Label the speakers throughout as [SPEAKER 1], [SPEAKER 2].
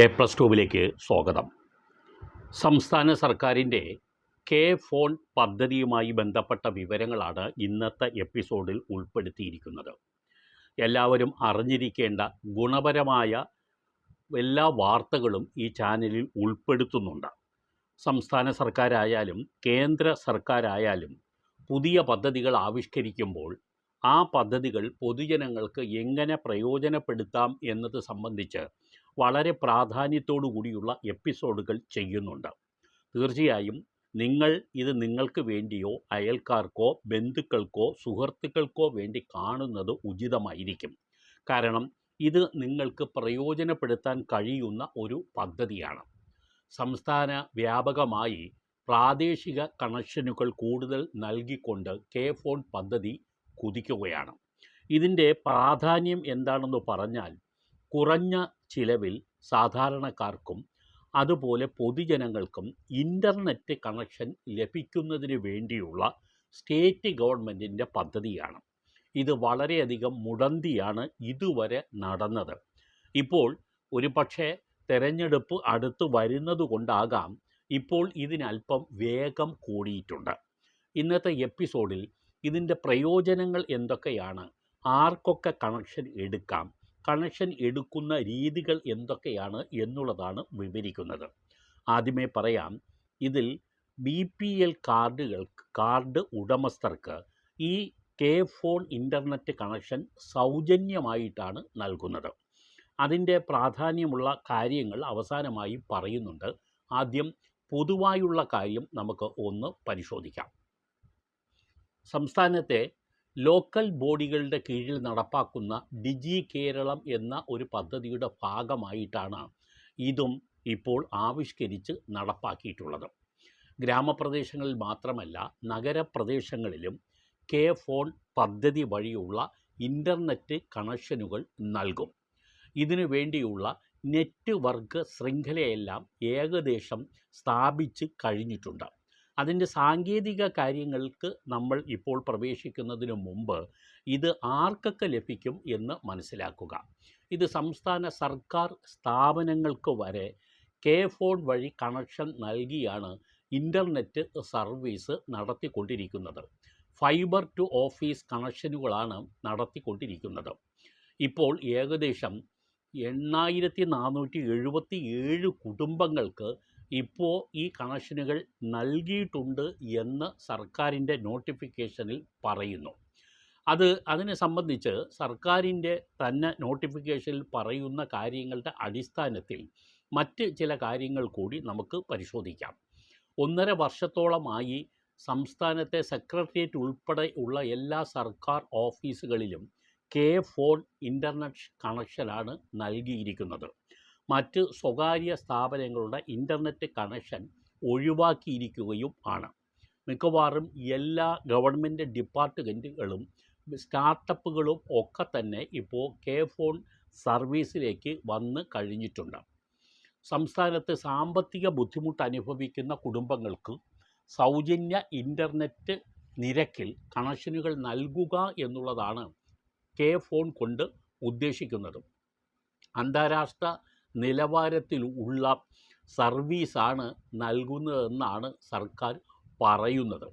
[SPEAKER 1] A plus ടുവിലേക്ക് സ്വാഗതം. സംസ്ഥാന സർക്കാരിന്റെ കെ ഫോൺ പദ്ധതിയുമായി ബന്ധപ്പെട്ട വിവരങ്ങളാണ് ഇന്നത്തെ എപ്പിസോഡിൽ ഉൾപ്പെടുത്തിയിരിക്കുന്നത്. എല്ലാവരും അറിഞ്ഞിരിക്കേണ്ട ഗുണപരമായ എല്ലാ വാർത്തകളും ഈ ചാനലിൽ ഉൾപ്പെടുത്തുന്നുണ്ട്. സംസ്ഥാന സർക്കാരായാലും കേന്ദ്ര സർക്കാരായാലും പുതിയ പദ്ധതികൾ ആവിഷ്കരിക്കുമ്പോൾ ആ പദ്ധതികൾ പൊതുജനങ്ങൾക്ക് എങ്ങനെ പ്രയോജനപ്പെടുത്താം എന്നത് സംബന്ധിച്ച് വളരെ പ്രാധാന്യത്തോടു കൂടിയുള്ള എപ്പിസോഡുകൾ ചെയ്യുന്നുണ്ട്. തീർച്ചയായും നിങ്ങൾ ഇത് നിങ്ങൾക്ക് വേണ്ടിയോ അയൽക്കാർക്കോ ബന്ധുക്കൾക്കോ സുഹൃത്തുക്കൾക്കോ വേണ്ടി കാണുന്നത് ഉചിതമായിരിക്കും. കാരണം ഇത് നിങ്ങൾക്ക് പ്രയോജനപ്പെടുത്താൻ കഴിയുന്ന ഒരു പദ്ധതിയാണ്. സംസ്ഥാന വ്യാപകമായി പ്രാദേശിക കണക്ഷനുകൾ കൂടുതൽ നൽകിക്കൊണ്ട് കെ ഫോൺ പദ്ധതി കുതിക്കുകയാണ്. ഇതിന്റെ പ്രാധാന്യം എന്താണെന്ന് പറഞ്ഞാൽ കുറഞ്ഞ ചിലവിൽ സാധാരണക്കാർക്കും അതുപോലെ പൊതുജനങ്ങൾക്കും ഇന്റർനെറ്റ് കണക്ഷൻ ലഭിക്കുന്നതിന് വേണ്ടിയുള്ള സ്റ്റേറ്റ് ഗവൺമെന്റിന്റെ പദ്ധതിയാണ്. ഇത് വളരെയധികം മുടന്തിയാണ് ഇതുവരെ നടന്നത്. ഇപ്പോൾ ഒരു പക്ഷേ തെരഞ്ഞെടുപ്പ് അടുത്ത് വരുന്നത് കൊണ്ടാകാം ഇപ്പോൾ ഇതിനല്പം വേഗം കൂടിയിട്ടുണ്ട്. ഇന്നത്തെ എപ്പിസോഡിൽ ഇതിന്റെ പ്രയോജനങ്ങൾ എന്തൊക്കെയാണ്? ആർക്കൊക്കെ കണക്ഷൻ എടുക്കാം? കണക്ഷൻ എടുക്കുന്ന രീതികൾ എന്തൊക്കെയാണ് എന്നുള്ളതാണ് വിവരിക്കുന്നത്. ആദ്യമേ പറയാം ഇതിൽ ബി പി എൽ കാർഡുകൾ കാർഡ് ഉടമസ്ഥർക്ക് ഈ കെ ഫോൺ ഇന്റർനെറ്റ് കണക്ഷൻ സൗജന്യമായിട്ടാണ് നൽകുന്നത്. അതിന്റെ പ്രാധാന്യമുള്ള കാര്യങ്ങൾ അവസാനമായി പറയുന്നുണ്ട്. ആദ്യം പൊതുവായുള്ള കാര്യം നമുക്ക് ഒന്ന് പരിശോധിക്കാം. സംസ്ഥാനത്തെ ലോക്കൽ ബോഡികളുടെ കീഴിൽ നടപ്പാക്കുന്ന ഡിജി കേരളം എന്ന ഒരു പദ്ധതിയുടെ ഭാഗമായിട്ടാണ് ഇതും ഇപ്പോൾ ആവിഷ്കരിച്ച് നടപ്പാക്കിയിട്ടുള്ളത്. ഗ്രാമപ്രദേശങ്ങളിൽ മാത്രമല്ല നഗരപ്രദേശങ്ങളിലും കെ ഫോൺ പദ്ധതി വഴിയുള്ള ഇന്റർനെറ്റ് കണക്ഷനുകൾ നൽകും. ഇതിനു വേണ്ടിയുള്ള നെറ്റ്വർക്ക് ശൃംഖലയെല്ലാം ഏകദേശം സ്ഥാപിച്ച് കഴിഞ്ഞിട്ടുണ്ട്. അതിന്റെ സാങ്കേതിക കാര്യങ്ങൾക്ക് നമ്മൾ ഇപ്പോൾ പ്രവേശിക്കുന്നതിന് മുമ്പ് ഇത് ആർക്കൊക്കെ ലഭിക്കും എന്ന് മനസ്സിലാക്കുക. ഇത് സംസ്ഥാന സർക്കാർ സ്ഥാപനങ്ങൾക്ക് വരെ കെ ഫോൺ വഴി കണക്ഷൻ നൽകിയാണ് ഇന്റർനെറ്റ് സർവീസ് നടത്തിക്കൊണ്ടിരിക്കുന്നത്. ഫൈബർ ടു ഓഫീസ് കണക്ഷനുകളാണ് നടത്തിക്കൊണ്ടിരിക്കുന്നത്. ഇപ്പോൾ ഏകദേശം എണ്ണായിരത്തി നാനൂറ്റി എഴുപത്തി ഏഴ് കുടുംബങ്ങൾക്ക് ഇപ്പോൾ ഈ കണക്ഷനുകൾ നൽകിയിട്ടുണ്ട് എന്ന് സർക്കാരിന്റെ നോട്ടിഫിക്കേഷനിൽ പറയുന്നു. അത് അതിനെ സംബന്ധിച്ച് സർക്കാരിന്റെ തന്നെ നോട്ടിഫിക്കേഷനിൽ പറയുന്ന കാര്യങ്ങളുടെ അടിസ്ഥാനത്തിൽ മറ്റ് ചില കാര്യങ്ങൾ കൂടി നമുക്ക് പരിശോധിക്കാം. ഒന്നര വർഷത്തോളമായി സംസ്ഥാനത്തെ സെക്രട്ടേറിയറ്റ് ഉൾപ്പെടെ ഉള്ള എല്ലാ സർക്കാർ ഓഫീസുകളിലും കെ ഫോൺ ഇന്റർനെറ്റ് കണക്ഷനാണ് നൽകിയിരിക്കുന്നത്. മറ്റ് സ്വകാര്യ സ്ഥാപനങ്ങളുടെ ഇന്റർനെറ്റ് കണക്ഷൻ ഒഴിവാക്കിയിരിക്കുകയും ആണ്. മിക്കവാറും എല്ലാ ഗവൺമെന്റ് ഡിപ്പാർട്ട്മെന്റുകളും സ്റ്റാർട്ടപ്പുകളും ഒക്കെ തന്നെ ഇപ്പോൾ കെ ഫോൺ സർവീസിലേക്ക് വന്ന് കഴിഞ്ഞിട്ടുണ്ട്. സംസ്ഥാനത്ത് സാമ്പത്തിക ബുദ്ധിമുട്ട് അനുഭവിക്കുന്ന കുടുംബങ്ങൾക്ക് സൗജന്യ ഇന്റർനെറ്റ് നിരക്കിൽ കണക്ഷനുകൾ നൽകുക എന്നുള്ളതാണ് കെ ഫോൺ കൊണ്ട് ഉദ്ദേശിക്കുന്നത്. അന്താരാഷ്ട്ര നിലവാരത്തിൽ ഉള്ള സർവീസാണ് നൽകുന്നതെന്നാണ് സർക്കാർ പറയുന്നത്.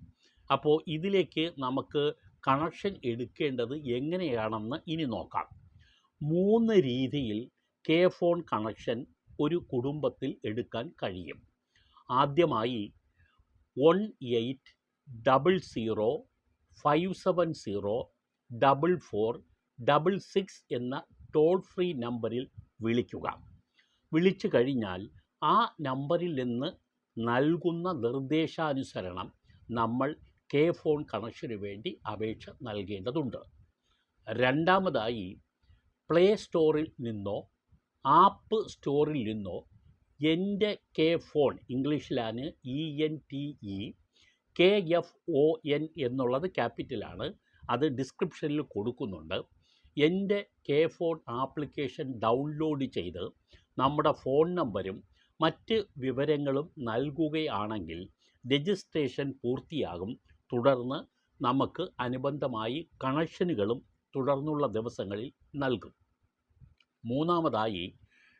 [SPEAKER 1] അപ്പോൾ ഇതിലേക്ക് നമുക്ക് കണക്ഷൻ എടുക്കേണ്ടത് എങ്ങനെയാണെന്ന് ഇനി നോക്കാം. മൂന്ന് രീതിയിൽ കെ ഫോൺ കണക്ഷൻ ഒരു കുടുംബത്തിൽ എടുക്കാൻ കഴിയും. ആദ്യമായി one eight double zero five seven zero double four double six എന്ന ടോൾ ഫ്രീ നമ്പറിൽ വിളിക്കുക. വിളിച്ചു കഴിഞ്ഞാൽ ആ നമ്പറിൽ നിന്ന് നൽകുന്ന നിർദ്ദേശാനുസരണം നമ്മൾ കെ ഫോൺ കണക്ഷന് വേണ്ടി അപേക്ഷ നൽകേണ്ടതുണ്ട്. രണ്ടാമതായി പ്ലേ സ്റ്റോറിൽ നിന്നോ ആപ്പ് സ്റ്റോറിൽ നിന്നോ എന്റെ കെ ഫോൺ ഇംഗ്ലീഷിലാണ് E N T E K F O N എന്നുള്ളത് ക്യാപിറ്റലാണ് അത് ഡിസ്ക്രിപ്ഷനിൽ കൊടുക്കുന്നുണ്ട്. എന്റെ കെ ഫോൺ ആപ്ലിക്കേഷൻ ഡൗൺലോഡ് ചെയ്ത് നമ്മുടെ ഫോൺ നമ്പരും മറ്റ് വിവരങ്ങളും നൽകുകയാണെങ്കിൽ രജിസ്ട്രേഷൻ പൂർത്തിയാകും. തുടർന്ന് നമുക്ക് അനുബന്ധമായി കണക്ഷനുകളും തുടർന്നുള്ള ദിവസങ്ങളിൽ നൽകും. മൂന്നാമതായി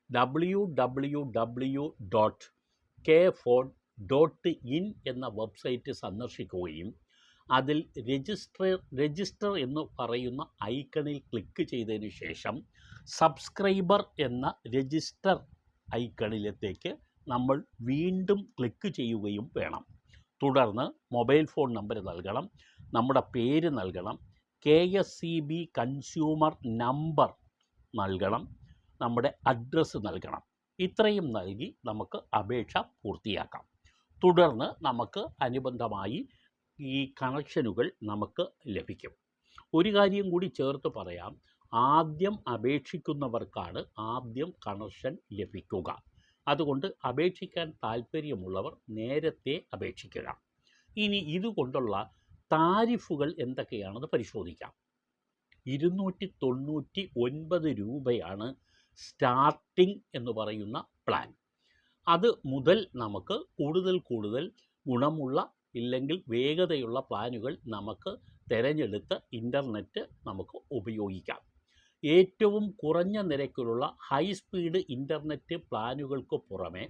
[SPEAKER 1] W W W dot KFON dot in എന്ന വെബ്സൈറ്റ് സന്ദർശിക്കുകയും അതിൽ രജിസ്റ്റർ രജിസ്റ്റർ എന്ന് പറയുന്ന ഐക്കണിൽ ക്ലിക്ക് ചെയ്തതിന് ശേഷം സബ്സ്ക്രൈബർ എന്ന രജിസ്റ്റർ ഐക്കണിലത്തേക്ക് നമ്മൾ വീണ്ടും ക്ലിക്ക് ചെയ്യുകയും വേണം. തുടർന്ന് മൊബൈൽ ഫോൺ നമ്പർ നൽകണം. നമ്മുടെ പേര് നൽകണം. K S C B consumer number നൽകണം. നമ്മുടെ അഡ്രസ്സ് നൽകണം. ഇത്രയും നൽകി നമുക്ക് അപേക്ഷ പൂർത്തിയാക്കാം. തുടർന്ന് നമുക്ക് അനുബന്ധമായി ഈ കണക്ഷനുകൾ നമുക്ക് ലഭിക്കും. ഒരു കാര്യം കൂടി ചേർത്ത് പറയാം. ആദ്യം അപേക്ഷിക്കുന്നവർക്കാണ് ആദ്യം കണക്ഷൻ ലഭിക്കുക. അതുകൊണ്ട് അപേക്ഷിക്കാൻ താല്പര്യമുള്ളവർ നേരത്തെ അപേക്ഷിക്കുക. ഇനി ഇതുകൊണ്ടുള്ള താരിഫുകൾ എന്തൊക്കെയാണെന്ന് പരിശോധിക്കാം. ഇരുന്നൂറ്റി തൊണ്ണൂറ്റി ഒൻപത് രൂപയാണ് സ്റ്റാർട്ടിംഗ് എന്ന് പറയുന്ന പ്ലാൻ. അത് മുതൽ നമുക്ക് കൂടുതൽ കൂടുതൽ ഗുണമുള്ള ഇല്ലെങ്കിൽ വേഗതയുള്ള പ്ലാനുകൾ നമുക്ക് തിരഞ്ഞെടുത്ത് ഇന്റർനെറ്റ് നമുക്ക് ഉപയോഗിക്കാം. ഏറ്റവും കുറഞ്ഞ നിരക്കിലുള്ള ഹൈ സ്പീഡ് ഇന്റർനെറ്റ് പ്ലാനുകൾക്ക് പുറമെ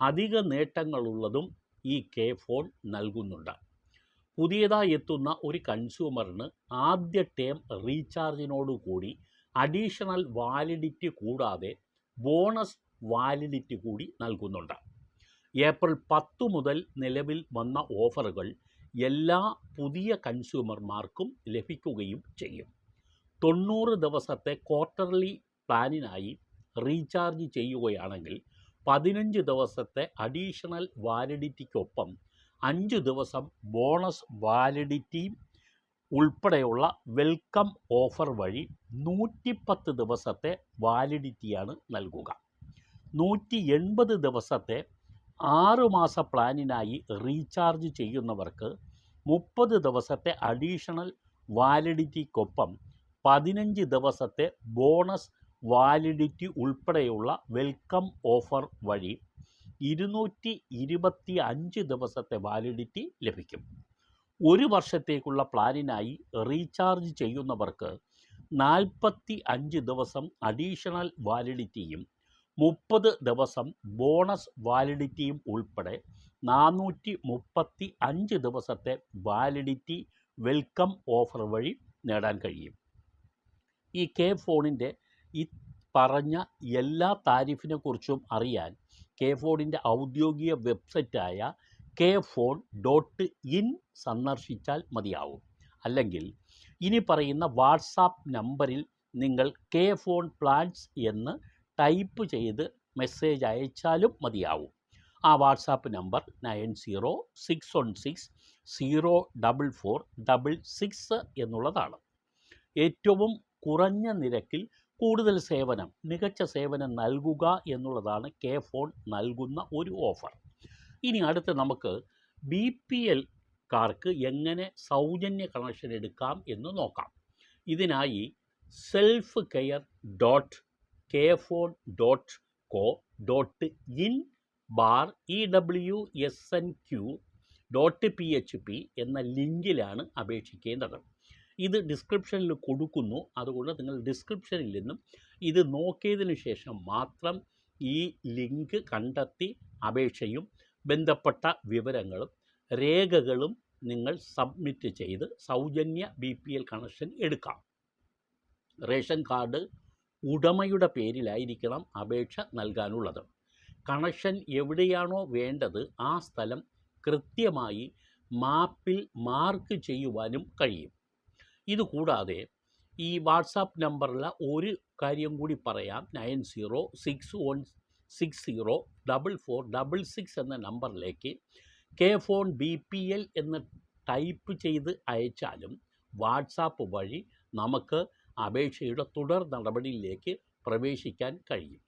[SPEAKER 1] അധിക നേട്ടങ്ങളുള്ളതും ഈ കെ ഫോൺ നൽകുന്നുണ്ട്. പുതിയതായി എത്തുന്ന ഒരു കൺസ്യൂമറിന് ആദ്യ ടേം റീചാർജിനോട് കൂടി അഡീഷണൽ വാലിഡിറ്റി കൂടാതെ ബോണസ് വാലിഡിറ്റി കൂടി നൽകുന്നുണ്ട്. ഏപ്രിൽ പത്ത് മുതൽ നിലവിൽ വന്ന ഓഫറുകൾ എല്ലാ പുതിയ കൺസ്യൂമർമാർക്കും ലഭിക്കുകയും ചെയ്യും. തൊണ്ണൂറ് ദിവസത്തെ ക്വാർട്ടർലി പ്ലാനിനായി റീചാർജ് ചെയ്യുകയാണെങ്കിൽ പതിനഞ്ച് ദിവസത്തെ അഡീഷണൽ വാലിഡിറ്റിക്കൊപ്പം അഞ്ച് ദിവസം ബോണസ് വാലിഡിറ്റിയും ഉൾപ്പെടെയുള്ള വെൽക്കം ഓഫർ വഴി നൂറ്റിപ്പത്ത് ദിവസത്തെ വാലിഡിറ്റിയാണ് നൽകുക. നൂറ്റി എൺപത് ദിവസത്തെ ആറ് മാസ പ്ലാനിനായി റീചാർജ് ചെയ്യുന്നവർക്ക് മുപ്പത് ദിവസത്തെ അഡീഷണൽ വാലിഡിറ്റിക്കൊപ്പം പതിനഞ്ച് ദിവസത്തെ ബോണസ് വാലിഡിറ്റി ഉൾപ്പെടെയുള്ള വെൽക്കം ഓഫർ വഴി ഇരുന്നൂറ്റി ഇരുപത്തി അഞ്ച് ദിവസത്തെ വാലിഡിറ്റി ലഭിക്കും. ഒരു വർഷത്തേക്കുള്ള പ്ലാനിനായി റീചാർജ് ചെയ്യുന്നവർക്ക് നാൽപ്പത്തി അഞ്ച് ദിവസം അഡീഷണൽ വാലിഡിറ്റിയും മുപ്പത് ദിവസം ബോണസ് വാലിഡിറ്റിയും ഉൾപ്പെടെ നാനൂറ്റി മുപ്പത്തി അഞ്ച് ദിവസത്തെ വാലിഡിറ്റി വെൽക്കം ഓഫർ വഴി നേടാൻ കഴിയും. ഈ കെ ഫോണിന്റെ ഈ പറഞ്ഞ എല്ലാ താരിഫിനെ കുറിച്ചും അറിയാൻ കെ ഫോണിന്റെ ഔദ്യോഗിക വെബ്സൈറ്റായ കെ ഫോൺ ഡോട്ട് ഇൻ സന്ദർശിച്ചാൽ മതിയാവും. അല്ലെങ്കിൽ ഇനി പറയുന്ന വാട്സാപ്പ് നമ്പറിൽ നിങ്ങൾ കെ ഫോൺ പ്ലാൻസ് എന്ന് ടൈപ്പ് ചെയ്ത് മെസ്സേജ് അയച്ചാലും മതിയാവും. ആ WhatsApp number nine zero six one six zero double four double six എന്നുള്ളതാണ്. ഏറ്റവും കുറഞ്ഞ നിരക്കിൽ കൂടുതൽ സേവനം മികച്ച സേവനം നൽകുക എന്നുള്ളതാണ് കെ ഫോൺ നൽകുന്ന ഒരു ഓഫർ. ഇനി അടുത്ത് നമുക്ക് ബി പി എൽക്കാർക്ക് എങ്ങനെ സൗജന്യ കണക്ഷൻ എടുക്കാം എന്ന് നോക്കാം. ഇതിനായി self care dot KFON dot co dot in bar E W S N Q dot P H P എന്ന ലിങ്കിലാണ് അപേക്ഷിക്കേണ്ടത്. ഇത് ഡിസ്ക്രിപ്ഷനിൽ കൊടുക്കുന്നു. അതുകൊണ്ട് നിങ്ങൾ ഡിസ്ക്രിപ്ഷനിൽ നിന്നും ഇത് നോക്കിയതിന് ശേഷം മാത്രം ഈ ലിങ്ക് കണ്ടെത്തി അപേക്ഷയും ബന്ധപ്പെട്ട വിവരങ്ങളും രേഖകളും നിങ്ങൾ സബ്മിറ്റ് ചെയ്ത് സൗജന്യ ബി പി എൽ കണക്ഷൻ എടുക്കാം. റേഷൻ കാർഡ് ഉടമയുടെ പേരിലായിരിക്കണം അപേക്ഷ നൽകാനുള്ളത്. കണക്ഷൻ എവിടെയാണോ വേണ്ടത് ആ സ്ഥലം കൃത്യമായി മാപ്പിൽ മാർക്ക് ചെയ്യുവാനും കഴിയും. ഇതുകൂടാതെ ഈ വാട്സാപ്പ് നമ്പറിലെ ഒരു കാര്യം കൂടി പറയാം. Nine zero six one six zero double four double six എന്ന നമ്പറിലേക്ക് K phone B P L എന്ന് ടൈപ്പ് ചെയ്ത് അയച്ചാലും വാട്സാപ്പ് വഴി നമുക്ക് അപേക്ഷയുടെ തുടർ നടപടിയിലേക്ക് പ്രവേശിക്കാൻ കഴിയും.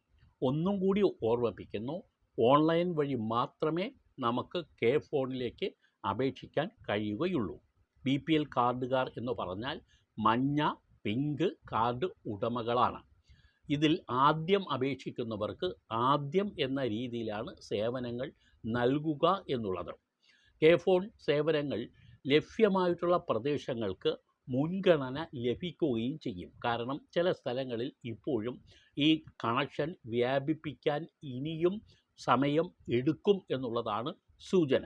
[SPEAKER 1] ഒന്നും കൂടി ഓർമ്മിപ്പിക്കുന്നു ഓൺലൈൻ വഴി മാത്രമേ നമുക്ക് കെ ഫോണിലേക്ക് അപേക്ഷിക്കാൻ കഴിയുകയുള്ളൂ. ബി പി എൽ കാർഡുകാർ എന്ന് പറഞ്ഞാൽ മഞ്ഞ പിങ്ക് കാർഡ് ഉടമകളാണ്. ഇതിൽ ആദ്യം അപേക്ഷിക്കുന്നവർക്ക് ആദ്യം എന്ന രീതിയിലാണ് സേവനങ്ങൾ നൽകുക എന്നുള്ളത്. കെ ഫോൺ സേവനങ്ങൾ ലഭ്യമായിട്ടുള്ള പ്രദേശങ്ങൾക്ക് മുൻഗണന ലഭിക്കുകയും ചെയ്യും. കാരണം ചില സ്ഥലങ്ങളിൽ ഇപ്പോഴും ഈ കണക്ഷൻ വ്യാപിപ്പിക്കാൻ ഇനിയും സമയം എടുക്കും എന്നുള്ളതാണ് സൂചന.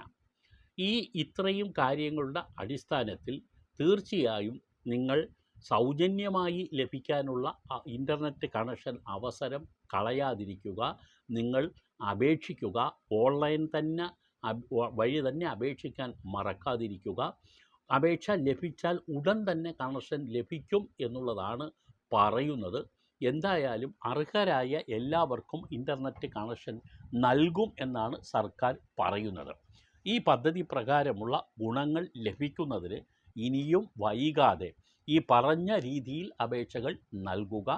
[SPEAKER 1] ഈ ഇത്രയും കാര്യങ്ങളുടെ അടിസ്ഥാനത്തിൽ തീർച്ചയായും നിങ്ങൾ സൗജന്യമായി ലഭിക്കാനുള്ള ഇന്റർനെറ്റ് കണക്ഷൻ അവസരം കളയാതിരിക്കുക നിങ്ങൾ അപേക്ഷിക്കുക ഓൺലൈൻ തന്നെ വഴി തന്നെ അപേക്ഷിക്കാൻ മറക്കാതിരിക്കുക. അപേക്ഷ ലഭിച്ചാൽ ഉടൻ തന്നെ കണക്ഷൻ ലഭിക്കും എന്നുള്ളതാണ് പറയുന്നത്. എന്തായാലും അർഹരായ എല്ലാവർക്കും ഇന്റർനെറ്റ് കണക്ഷൻ നൽകും എന്നാണ് സർക്കാർ പറയുന്നത്. ഈ പദ്ധതി പ്രകാരമുള്ള ഗുണങ്ങൾ ലഭിക്കുന്നതിന് ഇനിയും വൈകാതെ ഈ പറഞ്ഞ രീതിയിൽ അപേക്ഷകൾ നൽകുക.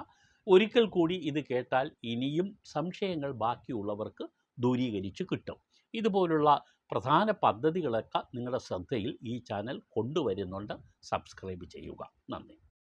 [SPEAKER 1] ഒരിക്കൽ കൂടി ഇത് കേട്ടാൽ ഇനിയും സംശയങ്ങൾ ബാക്കിയുള്ളവർക്ക് ദൂരീകരിച്ച് കിട്ടും. ഇതുപോലുള്ള പ്രധാന പദ്ധതികളൊക്കെ നിങ്ങളുടെ ശ്രദ്ധയിൽ ഈ ചാനൽ കൊണ്ടുവരുന്നുണ്ട്. സബ്സ്ക്രൈബ് ചെയ്യുക. നന്ദി.